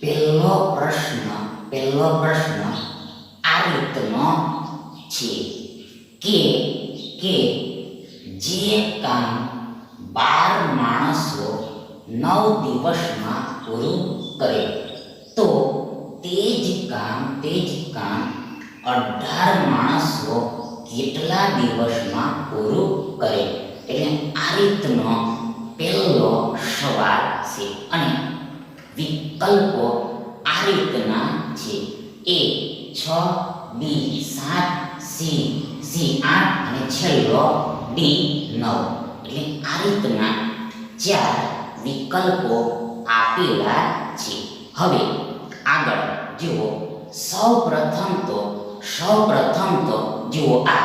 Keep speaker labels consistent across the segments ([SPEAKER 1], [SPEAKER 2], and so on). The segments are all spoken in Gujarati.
[SPEAKER 1] પહેલો પ્રશ્ન પહેલો પ્રશ્ન આ રીતનો છે કે કે જે કામ બાર માણસો નવ દિવસમાં પૂરું કરે તો તે જ કામ તે જ કામ અઢાર માણસો કેટલા દિવસમાં પૂરું કરે એટલે આ રીતનો પહેલો સવાલ છે અને વિકલ્પો આ રીતના છે. એ છ, બી, સાત, સી સી, આઠ અને છેલ્લો, ડી, નવ. એટલે આ રીતના ચાર વિકલ્પો આપેલા છે. હવે આગળ જુઓ. સૌ પ્રથમ તો સૌ પ્રથમ તો જુઓ આ.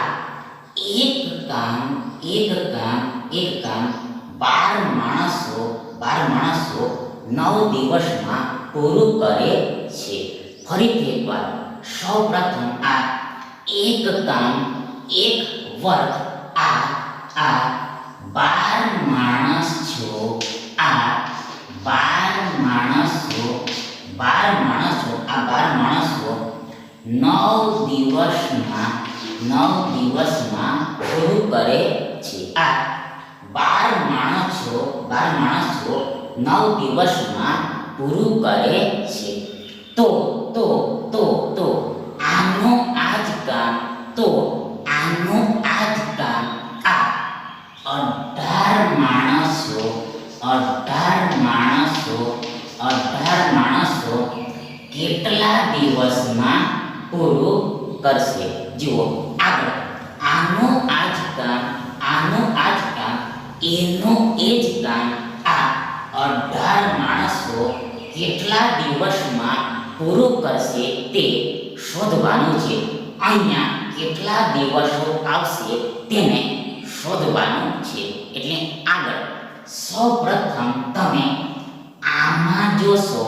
[SPEAKER 1] એક કામ એક કામ એક કામ બાર માણસો બાર માણસો નવ દિવસમાં પૂરું કરે છે. ફરીથી એકવાર સૌ પ્રથમ આ એક કામ, એક વર્ગ, આ આ બાર માણસ છો, આ બાર માણસો બાર માણસો આ બાર માણસો નવ દિવસમાં નવ દિવસમાં પૂરું કરે છે. આ બાર માણસો બાર માણસો નવ દિવસમાં પૂરું કરે છે. તો તો તો તો આનું આ જ કામ તો આનું આ જ કામ આ અઢાર માણસો અઢાર માણસો અઢાર માણસો કેટલા દિવસમાં પૂરું કરશે જુઓ આગળ આનું આ જ કામ આનું આ જ કામ એનું એ જ કામ આ અઢાર માણસો કેટલા દિવસમાં પૂરું કરશે તે શોધવાનું છે. અહીંયા કેટલા દિવસો આવશે તેને શોધવાનું છે. એટલે આગળ. સૌપ્રથમ તમે આમાં જોશો,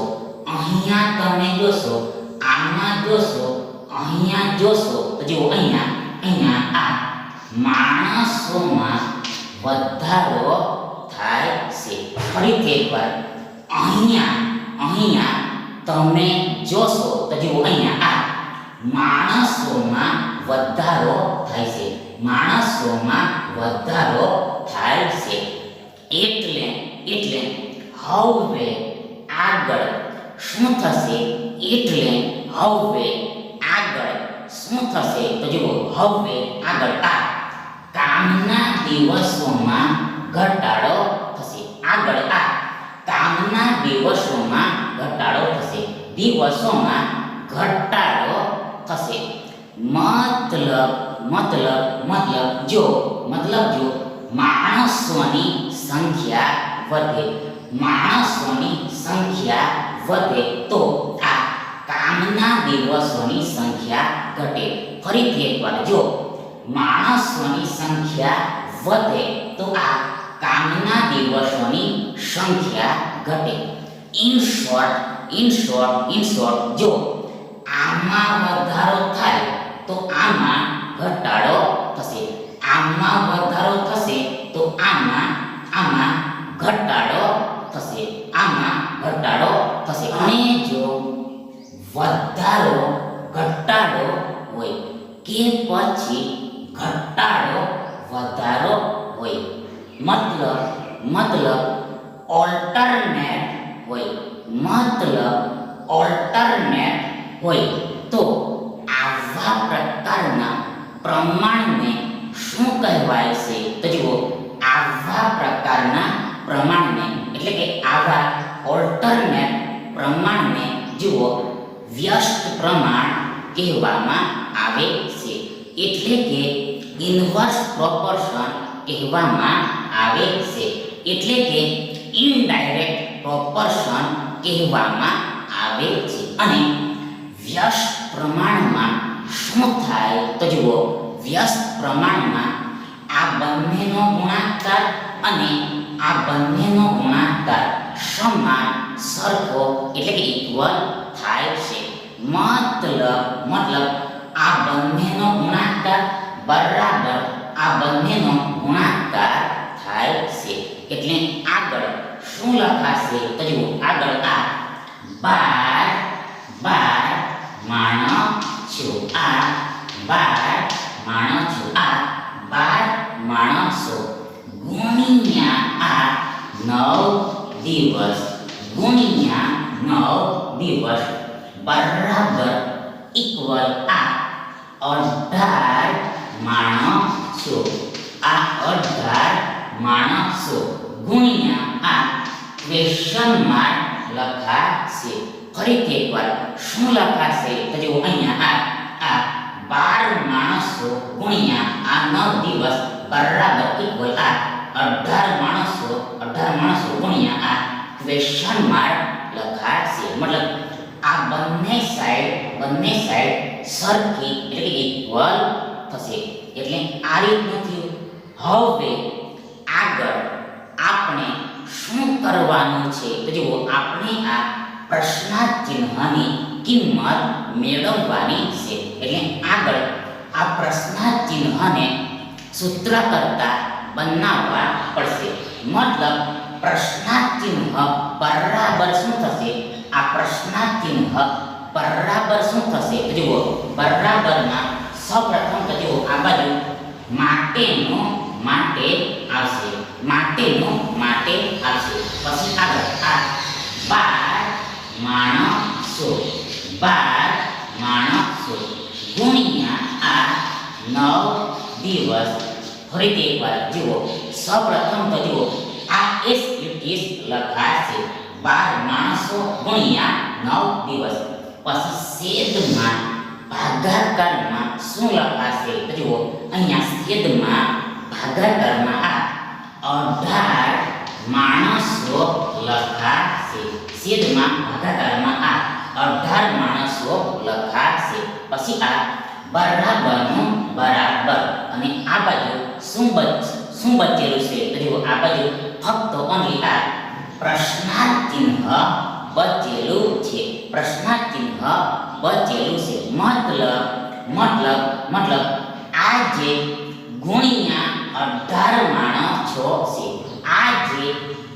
[SPEAKER 1] અહીંયા તમે જોશો, આમાં જોશો, અહીંયા જોશો. તો જો અહીંયા અહીંયા આ માણસોમાં વધારો થાય છે. ફરીથી એકવાર. અહીંયા અહીંયા તમે જોશો તો જુઓ અહીંયા આ માણસોમાં વધારો થાય છે માણસોમાં વધારો થાય છે એટલે એટલે હવે આગળ શું થશે એટલે હવે આગળ શું થશે તો જુઓ હવે આગળ આ કામના દિવસોમાં ઘટાડો થશે આગળ આ કામના દિવસોમાં ઘટાડો થશે. દિવસોમાં ઘટાડો થશે. મતલબ મતલબ મતલબ જો મતલબ જો માણસોની સંખ્યા વધે. માણસોની સંખ્યા વધે તો આ કામના દિવસોની સંખ્યા ઘટે. ફરીથી એકવાર જો માણસોની સંખ્યા વધે તો આ કામના દિવસોની સંખ્યા ઘટે. In short in short in short જો આમાં વધારો થાય તો આમાં ઘટાડો થશે. આમાં વધારો થશે તો આમાં આમાં ઘટાડો થશે. આમાં ઘટાડો થશે. અને જો વધારો, ઘટાડો હોય કે પછી હોય મતલબ મતલબ ઓલ્ટરનેટ હોય મતલબ ઓલ્ટરનેટ હોય તો આવા પ્રકારના પ્રમાણને શું કહેવાય છે તો જુઓ આવા પ્રકારના પ્રમાણને એટલે કે આવા ઓલ્ટરનેટ પ્રમાણને જુઓ વ્યસ્ત પ્રમાણ કહેવામાં આવે છે એટલે કે ઇન્વર્સ પ્રોપોર્શન કહેવામાં આવે છે. એટલે કે ઇનડાયરેક્ટ પ્રોપોર્શન કહેવામાં આવે છે. અને વ્યસ્ત પ્રમાણમાં શું થાય? તો જુઓ, વ્યસ્ત પ્રમાણમાં આ બંનેનો ગુણાકાર અને આ બંનેનો ગુણાકાર સમાન સરખો એટલે કે ઇક્વલ થાય છે. મતલબ મતલબ આ બંનેનો ગુણાકાર બરાબર આ બંનેનો ગુણાકાર થાય છે એટલે આગળ શું લખાશે તો જુઓ, આગળ આ બાર બાર માણસ છું. આ બાર માણસ છું. આ બાર માણસો ગુણ્યા આ નવ દિવસ. ગુણ્યા નવ દિવસ. બરાબર ઇક્વલ આ અઢાર માણસો આ અઢાર માણસો ગુણ્યા આ ક્વેશ્ચન માર્ક લખાશે ફરીથી એકવાર શું લખાશે તો જુઓ અહીંયા આ આ બાર માણસો ગુણ્યા આ નવ દિવસ બરાબર ઇક્વલ આ અઢાર માણસો અઢાર માણસો ગુણ્યા આ ક્વેશ્ચન માર્ક લખાશે મતલબ આ બંને સાઈડ બંને સાઈડ સરખી એટલે કે ઇક્વલ થશે એટલે આ રીતનું થયું હવે આગળ આપણે શું કરવાનું છે. તો જુઓ, આપણે આ પ્રશ્નાચિહ્નની કિંમત મેળવવાની છે. એટલે આગળ આ પ્રશ્નાચિહ્નને સૂત્ર કરતા બનાવવા પડશે. મતલબ પ્રશ્નાચિહ્ન બરાબર શું થશે? આ પ્રશ્નાચિહ્ન બરાબર શું થશે? જુઓ બરાબરમાં સૌપ્રથમ તો જુઓ, આ બાજુ માટેનો માટે આવશે. માટેનો માટે આવશે પછી આગળ આ બાર માણસો. બાર માણસો. ગુણ્યા આ નવ દિવસ. ફરીથી એકવાર જુઓ. સૌપ્રથમ તો જુઓ. આ એસ ઇટીસ લખાશે. બાર માણસો ગુણ્યા નવ દિવસ. પછી છેદમાં ભાગાકારમાં શું લખાશે? જુઓ. અહીંયા છેદમાં ભાગાકારમાં આ અઢાર માણસો લખાશે પછી આ બરાબરનું બરાબર અને આ બાજુ શું બચ શું બચેલું છે તો આ બાજુ ફક્ત ઓનલી આ પ્રશ્નાર્થ ચિહ્ન બચેલું છે પ્રશ્નાર્થ ચિહ્ન બચેલું છે મતલબ મતલબ મતલબ આ જે ગુણ્યા અઢાર માણસો છે આ જે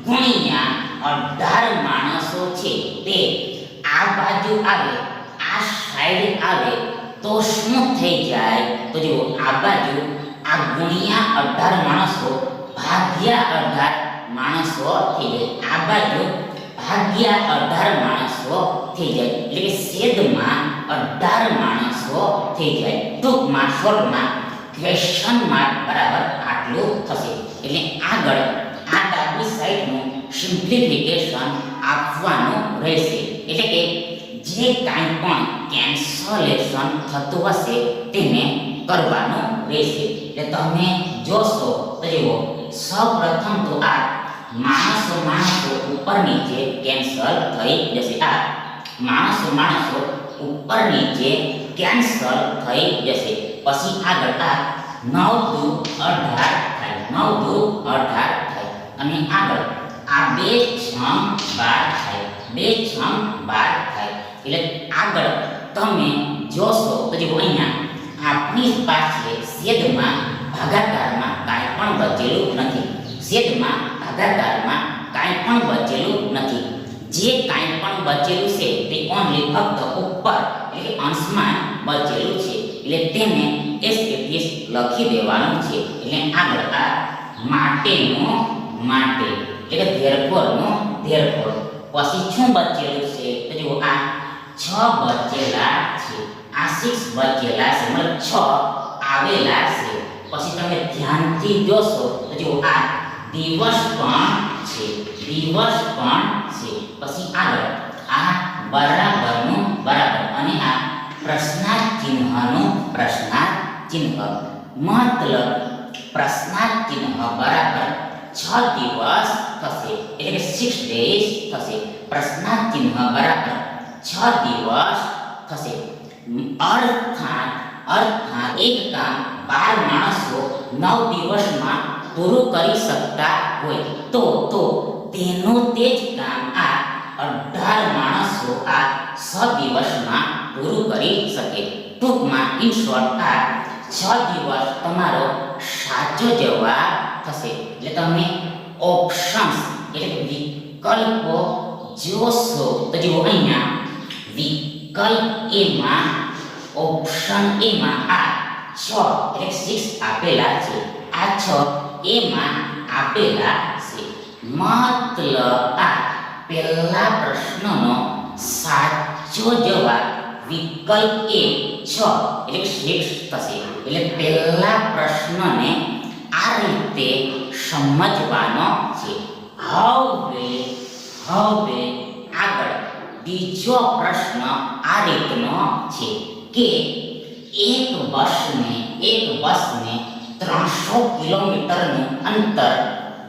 [SPEAKER 1] ગુણ્યા અઢાર માણસો છે તે આ બાજુ આવે, આ સાઈડ આવે, તો શું થઈ જાય? તો જો આ બાજુ આ ગુણ્યા અઢાર માણસો, ભાગ્યા અઢાર માણસો થઈ જાય. આ બાજુ ભાગ્યા અઢાર માણસો થઈ જાય. એટલે કે છેદમાં અઢાર માણસો થઈ જાય. ટૂંકમાં, શોર્ટમાં ક્વેશ્ચન માર્ક બરાબર આટલું થશે. એટલે આગળ આ ડાબી સાઈડનું સિમ્પ્લિફિકેશન આપવાનું રહેશે. એટલે કે જે કાંઈ પણ કેન્સલેશન થતું હશે તેને કરવાનું રહેશે. એટલે તમે જોશો તો જુઓ, સૌપ્રથમ તો આ માણસો માણસો ઉપર નીચે કેન્સલ થઈ જશે, આ માણસો માણસો ઉપર નીચે કેન્સલ થઈ જશે. પછી આગળ આ નવ દુ અઢાર થાય નવ દુ અઢાર થાય. અને આગળ આ બે છમ બાર થાય. બે છમ બાર થાય. એટલે આગળ તમે જોશો તો જો અહીંયા આપણી પાસે છેદમાં ભાગાકારમાં કાંઈ પણ બચેલું નથી. છેદમાં ભાગાકારમાં કાંઈ પણ બચેલું નથી. જે કાંઈ પણ બચેલું છે તે ઓનલી ફક્ત ઉપર, એટલે અંશમાં બચેલું છે. એટલે તેને એસ એસ લખી દેવાનું છે. એટલે આગળ આ માટેનો માટે એટલે કે ધેરફોરનો ધેરફોર પછી શું બચેલું છે. તો જુઓ, આ છ બચેલા છે. આ સિક્સ બચેલા છે. મતલબ છ આવેલા છે. પછી તમે ધ્યાનથી જોશો, તો જુઓ, આ દિવસ પણ છે. દિવસ પણ છે. પછી આગળ, આ બરાબરનું બરાબર. અને આ પ્રશ્નાર્થ ચિહ્નનું પ્રશ્નાર્થ ચિહ્ન મતલબ પ્રશ્નાર્થ ચિહ્ન બરાબર. છ દિવસ થશે એટલે કે સિક્સ ડેઝ થશે પ્રશ્નાર્થ ચિહ્ન બરાબર છ છ દિવસ થશે અર્થાત અર્થાત એક કામ બાર માણસો નવ દિવસમાં પૂરું કરી શકતા હોય તો તો તેનું તે જ કામ આ અઢાર માણસો આ છ દિવસમાં પૂરું કરી શકે ટૂંકમાં ઇન શોર્ટ આ છ દિવસ તમારો સાચો જવાબ થશે. એટલે તમે ઓપ્શન્સ એટલે કે વિકલ્પો જોશો. તો જુઓ અહીંયા વિકલ્પ એમાં ઓપ્શન એમાં આ છ, એટલે સિક્સ આપેલા છે. આ છ એમાં આપેલા છે. મતલબ આ પહેલા પ્રશ્નનો સાચો જવાબ વિકલ્પ એ છ, એટલે સિક્સ થશે. એટલે પહેલા પ્રશ્નને આ રીતે સમજવાનો છે. હવે હવે આગળ બીજો પ્રશ્ન આ રીતનો છે કે એક બસને એક બસને ત્રણસો કિલોમીટરનું અંતર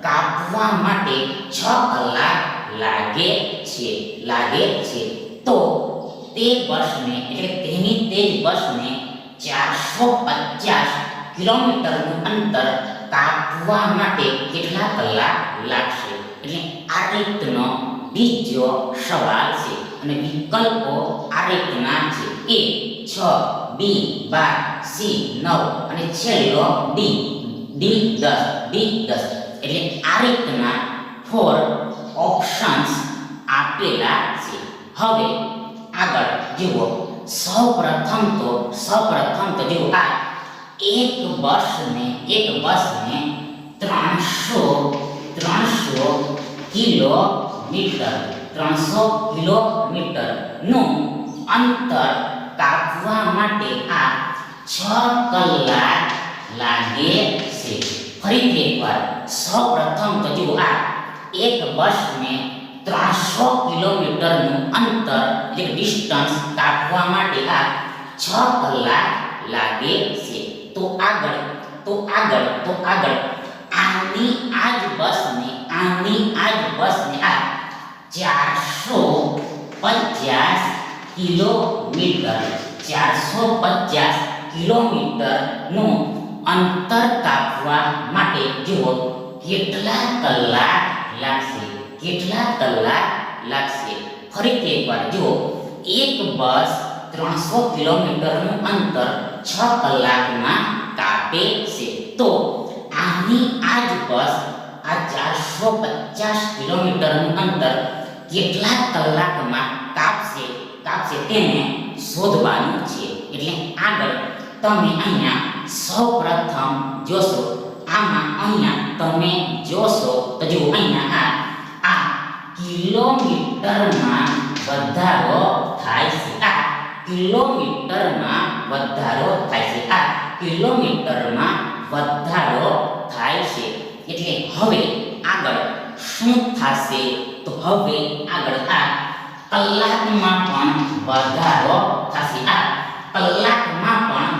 [SPEAKER 1] કાપવા માટે છ કલાક લાગે છે લાગે છે. તો તે બસને, એટલે તેની તે જ બસને ચારસો પચાસ કિલોમીટરનું અંતર કાપવા માટે કેટલા કલાક લાગશે? એટલે આ રીતનો બીજો સવાલ છે અને વિકલ્પો આ રીતના છે. એ, છ, બી, બાર, સી, નવ અને છેલ્લો ડી ડી દસ ડી દસ. એટલે આ રીતના ફોર ઓપ્શન્સ આપેલા છે. હવે આગળ જુઓ. સૌપ્રથમ તો સૌપ્રથમ તો જુઓ. આ એક બસને એક બસને ત્રણસો ત્રણસો કિલોમીટર ત્રણસો કિલોમીટરનું અંતર કાપવા માટે આ છ કલાક લાગે છે ફરીથી એકવાર, સૌપ્રથમ તો જુઓ આ, એક બસને ત્રણસો કિલોમીટરનું અંતર એટલે ડિસ્ટન્સ કાપવા માટે આ છ કલાક લાગે છે. તો આગળ તો આગળ તો આગળ. આની આજ બસને, આની આજ બસને આ ચારસો પચાસ કિલોમીટર, ચારસો પચાસ કિલોમીટરનું અંતર કાપવા માટે જુઓ, કેટલા કલાક લાગશે, કેટલા કલાક લાગશે? ફરીથી એકવાર જુઓ, એક બસ ત્રણસો કિલોમીટરનું અંતર છ કલાકમાં કાપે છે તો આની આ જ બસ આ ચારસો પચાસ કિલોમીટરનું અંતર કેટલા કલાકમાં કાપશે કાપશે તેને શોધવાનું છે. એટલે આગળ તમે અહીંયા સૌ પ્રથમ જોશો. આમાં અહીંયા તમે જોશો તો જુઓ અહીંયા આ આ કિલોમીટરમાં વધારો થાય છે. આ કિલોમીટરમાં વધારો થાય છે. આ કિલોમીટરમાં વધારો થાય છે. એટલે હવે આગળ શું થશે? તો હવે આગળ આ કલાકમાં પણ વધારો થશે. આ કલાકમાં પણ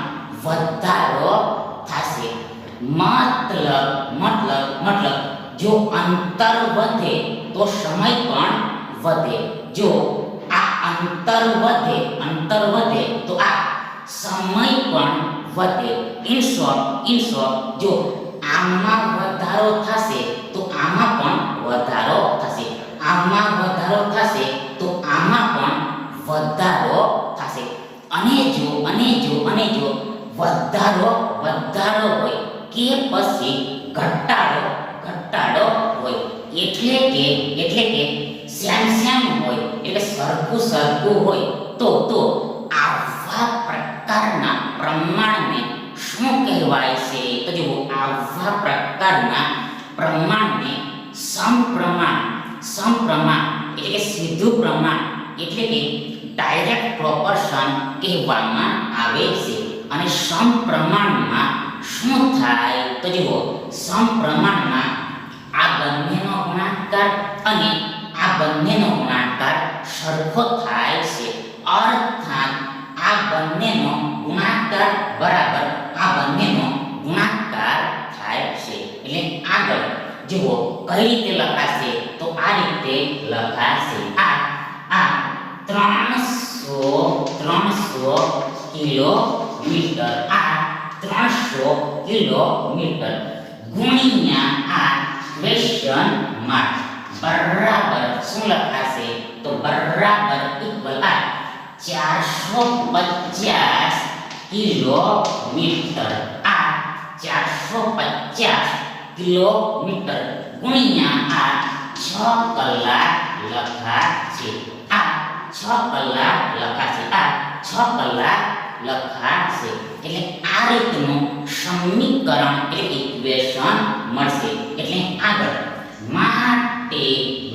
[SPEAKER 1] વધારો થશે. મતલબ મતલબ મતલબ, જો અંતર વધે તો સમય પણ વધે. જો આ અંતર વધે અંતર વધે તો આ સમય પણ વધે. ઇન શોર્ટ ઇન શોર્ટ જો આમાં વધારો થશે, તો આમાં પણ વધારો થશે. આમાં વધારો થશે, તો આમાં પણ વધારો થશે. અને જો અને જો અને જો વધારો વધારો હોય કે પછી ઘટાડો ઘટાડો હોય. એટલે કે એટલે કે શ્યામ શ્યામ હોય, એટલે સરખું સરખું હોય. તો તો આવા પ્રકારના પ્રમાણને શું કહેવાય છે તો જુઓ આવા પ્રકારના પ્રમાણને સમપ્રમાણ સમપ્રમાણ એટલે કે સીધું પ્રમાણ એટલે કે ડાયરેક્ટ પ્રોપોર્શન કહેવામાં આવે છે. અને સમપ્રમાણમાં શું થાય તો જુઓ, સમપ્રમાણમાં આ બંનેનો ગુણાકાર અને આ બંનેનો ગુણાકાર સરખો થાય છે. અર્થાત આ બંનેનો ગુણાકાર બરાબર આ બંનેનો ગુણાકાર થાય છે. એટલે આગળ જુઓ, કઈ રીતે લખાશે? આ રીતે લખાશે આ આ ત્રણસો ત્રણસો કિલોમીટર આ ત્રણસો કિલોમીટર ગુણ્યા આ ક્વેશ્ચન માર્ક બરાબર શું લખાશે તો બરાબર ઇક્વલ આ ચારસો પચાસ કિલોમીટર આ ચારસો પચાસ કિલોમીટર ગુણ્યા આ છ કલાક લખાશે આ છ કલાક લખાશે આ છ કલાક લખાશે એટલે આ રીતનું સમીકરણ એટલે ઇક્વેશન મળશે. એટલે આગળ. માટે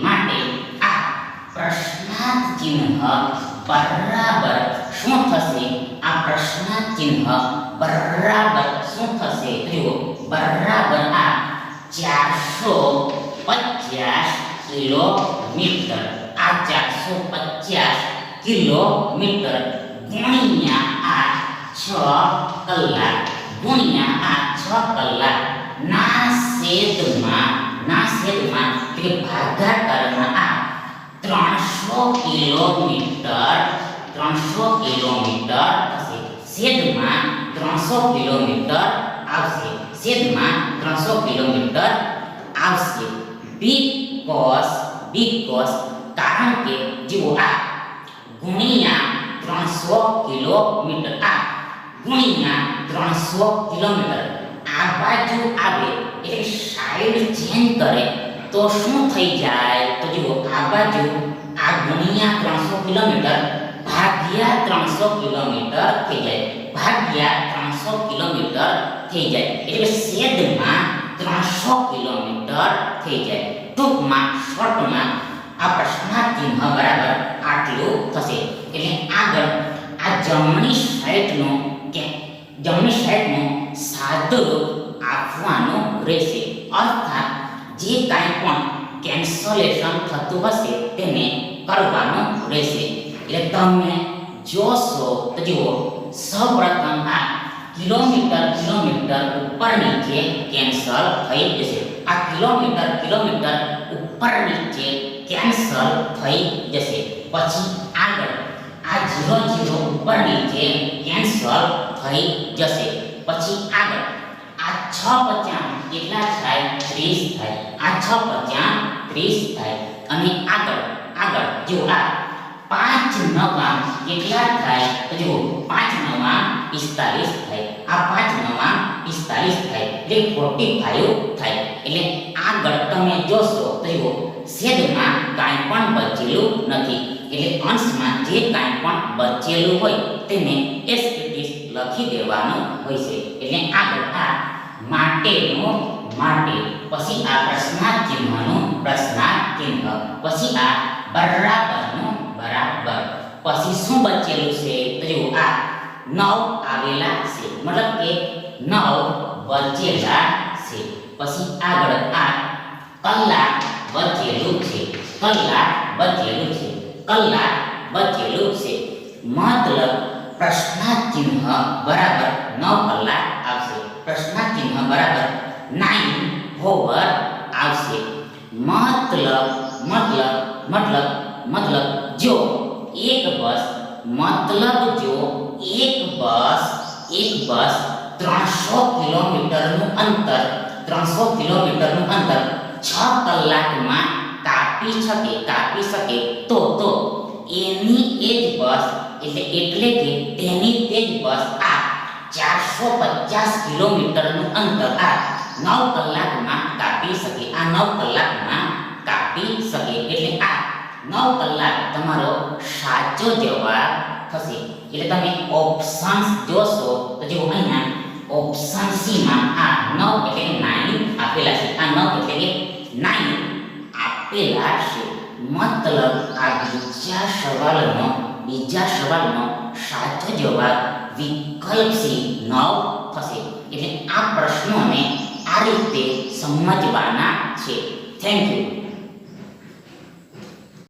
[SPEAKER 1] માટે આ પ્રશ્નાર્થ ચિહ્ન બરાબર શું થશે? આ પ્રશ્નાર્થ ચિહ્ન બરાબર શું થશે? જુઓ. બરાબર આ ચારસો પચાસ કિલોમીટર આ ચારસો પચાસ કિલોમીટર ગુણ્યા આ છ કલાક ગુણ્યા આ છ કલાક ના છેદમાં ના છેદમાં એટલે કે ભાગાકારમાં આ ત્રણસો કિલોમીટર ત્રણસો કિલોમીટર થશે છેદમાં ત્રણસો કિલોમીટર આવશે છેદમાં b cos, કારણ કે જુઓ આ ગુણ્યા ત્રણસો કિલોમીટર. આ ગુણ્યા ત્રણસો કિલોમીટર. આ બાજુ આવે એટલે સાઈડ ચેન્જ કરે તો શું થઈ જાય? તો જુઓ, આ બાજુ આ ગુણ્યા ત્રણસો કિલોમીટર ભાગ્યા ત્રણસો કિલોમીટર થઈ જાય. ભાગ્યા ત્રણસો કિલોમીટર થઈ જાય. એટલે છેદમાં ત્રણસો કિલોમીટર થઈ જાય. ટૂંકમાં, શોર્ટમાં આ પ્રશ્નાર્થ ચિહ્ન બરાબર? આટલું થશે. એટલે આગળ આ જમણી સાઈડનો કે જમણી સાઈડનો સાદો આપવાનો રહેશે. અર્થાત જે કાંઈ પણ કેન્સલેશન થતું હશે, તેને કરવાનું રહેશે. એટલે તમે જોશો તો જુઓ, સૌપ્રથમ આ કિલોમીટર કિલોમીટર ઉપર નીચે કેન્સલ થઈ જશે. આ કિલોમીટર કિલોમીટર ઉપર નીચે કેન્સલ થઈ જશે. પછી આગળ આ ઝીરો ઝીરો ઉપર નીચે કેન્સલ થઈ જશે. પછી આગળ આ છ પચાસ કેટલા થાય? ત્રીસ થાય. આ છ પચાસ ત્રીસ થાય. અને આગળ આગળ જો આ પાંચ નવા કેટલા થાય? તો જો પાંચ નવા પિસ્તાલીસ થાય. આ પાંચ નવા પિસ્તાલીસ થાય. એટલે ફોર્ટી ફાઈવ થાય. એટલે આગળ તમે જોશો તો છેદમાં કાંઈ પણ બચેલું નથી. એટલે અંશમાં જે કાંઈ પણ બચેલું હોય, તેને એસટીટીસ લખી દેવાનું હોય છે. એટલે આગળ આ માટેનો માટે. પછી આ પ્રશ્નાર્થ ચિહ્નનું પ્રશ્નાર્થ ચિહ્ન પછી આ બરાબરનું બરાબર. પછી શું બચેલું છે? તો જો આ નવ આવેલા છે. મતલબ કે નવ બચેલા પછી આગળ આ કલાક બચેલું છે, કલાક બચેલું છે, કલાક બચેલું છે. મતલબ પ્રશ્નાચિહ્ન બરાબર નવ કલાક આવશે. પ્રશ્નાચિહ્ન બરાબર નાઇન હોવર આવશે. મતલબ મતલબ મતલબ મતલબ જો એક બસ મતલબ જો એક બસ એક બસ ત્રણસો કિલોમીટરનું અંતર ત્રણસો કિલોમીટરનું અંતર છ કલાકમાં કાપી શકે કાપી શકે તો તો એની એ જ બસ એટલે એટલે કે તેની તે જ બસ આ ચારસો પચાસ કિલોમીટરનું અંતર આ નવ કલાકમાં કાપી શકે આ, નવ કલાકમાં કાપી શકે એટલે આ નવ કલાક તમારો સાચો જવાબ થશે. એટલે તમે ઓપ્શન્સ જોશો, તો જો અહીંયા ઓપ્શન સી માં આ નવ એટલે કે નાઇન આપેલા છે આ નવ એટલે કે નાઇન આપેલા છે મતલબ આ બીજા સવાલનો બીજા સવાલનો સાચો જવાબ વિકલ્પ સી નવ થશે એટલે આ પ્રશ્નોને આ રીતે સમજવાના છે થેન્ક યુ